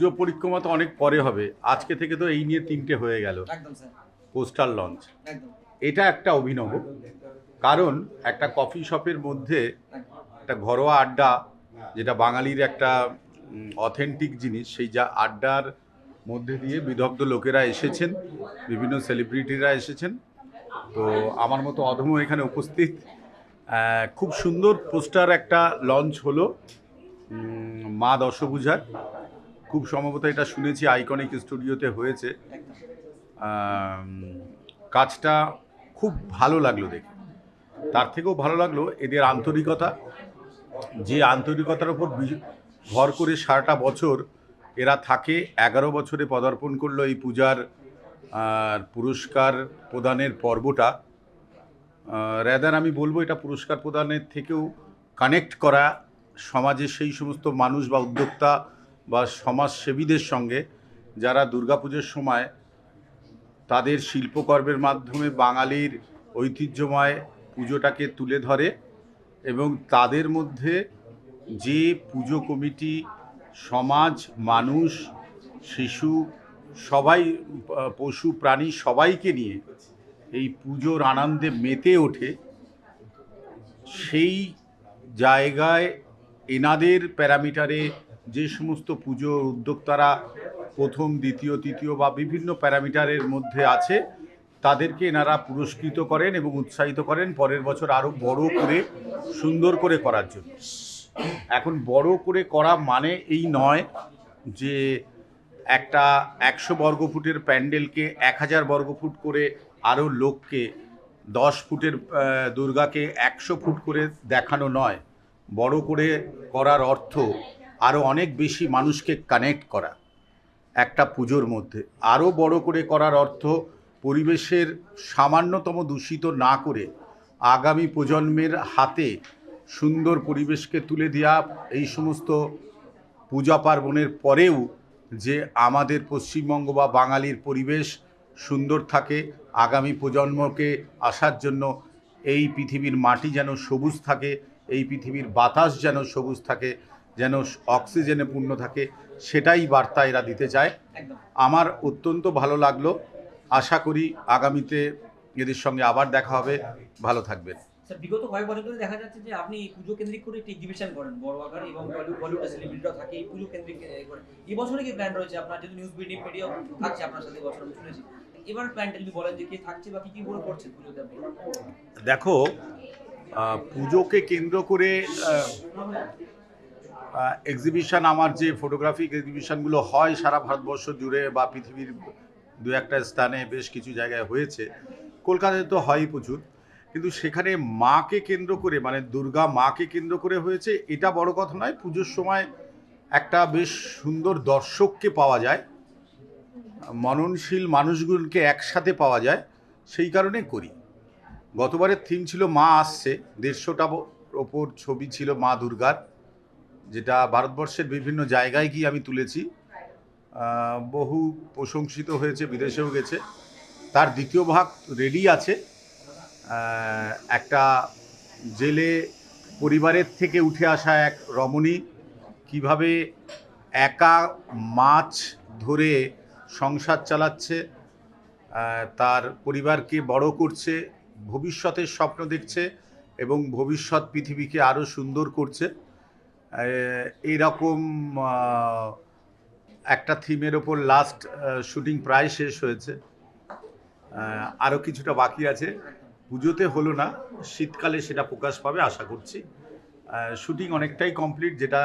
পুজো পরিক্রমা তো অনেক পরে হবে। আজকে থেকে তো এই নিয়ে তিনটে হয়ে গেল। Poster launch. এটা একটা অভিনব। কারণ একটা কফি শপের মধ্যে একটা ঘরোয়া আড্ডা যেটা বাঙালির একটা অথেন্টিক জিনিস সেই যা আড্ডার মধ্যে দিয়ে বিদগ্ধ লোকেরা এসেছেন বিভিন্ন সেলিব্রিটিরা এসেছেন। তো আমার মতো অধম এখানে উপস্থিত। খুব সুন্দর পোস্টার একটা লঞ্চ হলো মা দশভূজার। খুব সম্ভবত এটা শুনেছি আইকনিক স্টুডিওতে হয়েছে। কাজটা খুব ভালো লাগল দেখে। তার থেকেও ভালো লাগল এদের আন্তরিকতা। যে আন্তরিকতার উপর ভর করে সারাটা বছর এরা থাকে, এগারো বছরে পদার্পণ করল এই পূজার পুরস্কার প্রদানের পর্বটা। র্যাদার আমি বলব এটা পুরস্কার প্রদানের থেকেও কানেক্ট করা সমাজের সেই সমস্ত মানুষ বা উদ্যোক্তা বা সমাজসেবীদের সঙ্গে যারা দুর্গাপুজোর সময় তাদের শিল্পকর্মের মাধ্যমে বাঙালির ঐতিহ্যময় পুজোটাকে তুলে ধরে এবং তাদের মধ্যে যে পুজো কমিটি, সমাজ, মানুষ, শিশু, সবাই, পশু, প্রাণী সবাইকে নিয়ে এই পুজোর আনন্দে মেতে ওঠে, সেই জায়গায় এনাদের প্যারামিটারে যে সমস্ত পুজো উদ্যোক্তারা প্রথম, দ্বিতীয়, তৃতীয় বা বিভিন্ন প্যারামিটারের মধ্যে আছে, তাদেরকে এনারা পুরস্কৃত করেন এবং উৎসাহিত করেন পরের বছর আরও বড় করে, সুন্দর করে করার জন্য। এখন বড় করে করা মানে এই নয় যে একটা একশো বর্গফুটের প্যান্ডেলকে, এক হাজার বর্গফুট করে আরও লোককে, দশ ফুটের দুর্গাকে একশো ফুট করে দেখানো নয়। বড় করে করার অর্থ আরও অনেক বেশি মানুষকে কানেক্ট করা। একটা পুজোর মধ্যে। আরও বড় করে করার অর্থ পরিবেশের সামান্যতম দূষিত না করে আগামী প্রজন্মের হাতে সুন্দর পরিবেশকে তুলে দেওয়া এই সমস্ত পূজা পার্বণের পরেও যে আমাদের পশ্চিমবঙ্গ বা বাঙালির পরিবেশ সুন্দর থাকে, আগামী প্রজন্মকে আসার জন্য এই পৃথিবীর মাটি যেন সবুজ থাকে, এই পৃথিবীর বাতাস যেন সবুজ থাকে যেন অক্সিজেনে পূর্ণ থাকে সেটাই বার্তা এরা দিতে চায়। আমার অত্যন্ত ভালো লাগল। আশা করি আগামীতে এদের সঙ্গে আবার দেখা হবে। ভালো থাকবেন। স্যার বিগত কয়েক বছর ধরে দেখা যাচ্ছে যে আপনি পুজো কেন্দ্রিক করে একটি এক্সিবিশন করেন। বড় আকারে এবং বলিউড সেলিব্রিটিরাও থাকে এই পুজো কেন্দ্রিক এ, করে। এই বছরে কি প্ল্যান রয়েছে? আপনার যেহেতু নিউজ মিডিয়া মিডিয়াও থাকছে আপনার সাথে বছর আমি শুনেছি। এবার প্ল্যানটা যদি বলেন যে কে থাকছে বা কি কি করে করছেন পুজোতে আপনি? দেখো পুজোকে কেন্দ্র করে এক্সিবিশন আমার যে ফটোগ্রাফিক এক্সিবিশনগুলো হয় সারা ভারতবর্ষ জুড়ে বা পৃথিবীর দু একটা স্থানে বেশ কিছু জায়গায় হয়েছে, কলকাতায় তো হয়ই প্রচুর, কিন্তু সেখানে মাকে কেন্দ্র করে মানে দুর্গা মাকে কেন্দ্র করে হয়েছে, এটা বড় কথা নয়, পুজোর সময় একটা বেশ সুন্দর দর্শককে পাওয়া যায়, মননশীল মানুষগুলোকে একসাথে পাওয়া যায়, সেই কারণে করি। গতবারের থিম ছিল মা আসছে, দেড়শোটা ওপর ছবি ছিল মা দুর্গার যেটা ভারতবর্ষের বিভিন্ন জায়গায় গিয়ে আমি তুলেছি। বহু প্রশংসিত হয়েছে, বিদেশেও গেছে। তার দ্বিতীয় ভাগ রেডি আছে। একটা জেলে পরিবারের থেকে উঠে আসা এক রমণী কীভাবে একা মাছ ধরে সংসার চালাচ্ছে তার পরিবারকে বড় করছে, ভবিষ্যতের স্বপ্ন দেখছে এবং ভবিষ্যৎ পৃথিবীকে আরও সুন্দর করছে। এইরকম একটা থিমের ওপর লাস্ট শুটিং প্রায় শেষ হয়েছে। আরও কিছুটা বাকি আছে। পুজোতে হলো না, শীতকালে সেটা প্রকাশ পাবে, আশা করছি। শুটিং অনেকটাই কমপ্লিট যেটা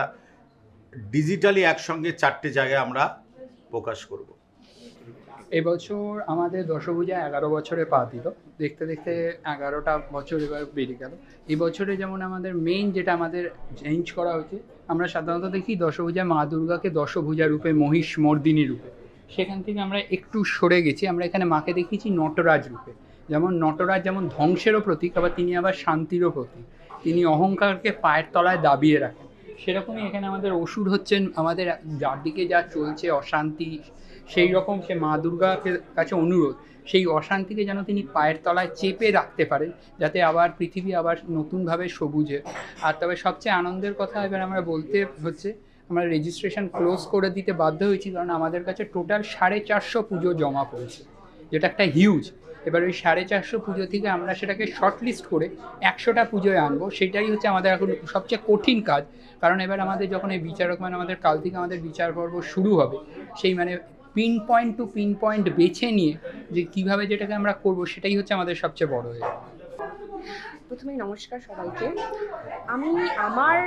ডিজিটালি একসঙ্গে চারটে জায়গায় আমরা প্রকাশ করব। এবছর আমাদের দশভূজা এগারো বছরে পা দিল। দেখতে দেখতে এগারোটা বছর এবার বেরিয়ে গেল। এবছরে যেমন আমাদের মেইন যেটা আমাদের চেঞ্জ করা হয়েছে আমরা সাধারণত দেখি দশভূজা মা দুর্গাকে দশভূজা রূপে, মহিষ মর্দিনী রূপে। সেখান থেকে আমরা একটু সরে গেছি, আমরা এখানে মাকে দেখিয়েছি নটরাজ রূপে। যেমন নটরাজ যেমন ধ্বংসেরও প্রতীক, আবার তিনি আবার শান্তিরও প্রতীক। তিনি অহংকারকে পায়ের তলায় দাবিয়ে রাখেন। সেরকমই এখানে আমাদের অসুর হচ্ছেন, আমাদের চারদিকে যা চলছে, অশান্তি সেই রকম সে মা দুর্গাকে কাছে অনুরোধ। সেই অশান্তিকে যেন তিনি পায়ের তলায় চেপে রাখতে পারেন, যাতে আবার পৃথিবী আবার নতুনভাবে সবুজে। আর তবে সবচেয়ে আনন্দের কথা এবার আমরা বলতে হচ্ছে, আমরা রেজিস্ট্রেশন ক্লোজ করে দিতে বাধ্য হয়েছি, কারণ আমাদের কাছে টোটাল সাড়ে চারশো পুজো জমা পড়েছে, যেটা একটা হিউজ এবার ওই সাড়ে চারশো পুজো থেকে আমরা সেটাকে শর্ট লিস্ট করে একশোটা পুজোয় আনব, সেটাই হচ্ছে আমাদের এখন সবচেয়ে কঠিন কাজ। কারণ এবার আমাদের যখন এই বিচারক মানে আমাদের কাল থেকে আমাদের বিচার পর্ব শুরু হবে, সেই মানে pin point to pin point বেছে নিয়ে যে কীভাবে যেটাকে আমরা করব সেটাই হচ্ছে আমাদের সবচেয়ে বড় হয়ে প্রথমেই নমস্কার সবাইকে। আমি আমার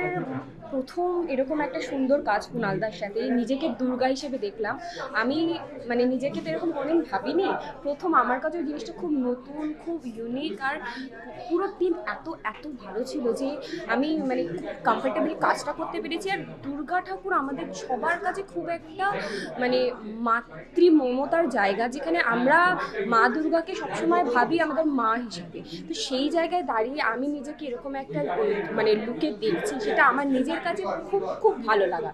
প্রথম এরকম একটা সুন্দর কাজ কুণালদার সাথে, নিজেকে দুর্গা হিসেবে দেখলাম। আমি মানে নিজেকে তো এরকম কোনোদিন ভাবিনি। প্রথম আমার কাছে ওই জিনিসটা খুব নতুন, খুব ইউনিক আর পুরো টিম এত এত ভালো ছিল যে আমি মানে কমফর্টেবলি কাজটা করতে পেরেছি। আর দুর্গা ঠাকুর আমাদের সবার কাছে খুব একটা মানে মাতৃ মমতার জায়গা, যেখানে আমরা মা দুর্গাকে সবসময় ভাবি আমাদের মা হিসেবে। তো সেই জায়গায় দাঁড়িয়ে আমি নিজেকে এরকম একটা মানে লুকে দেখছি, সেটা আমার নিজের কাছে খুব খুব ভালো লাগা।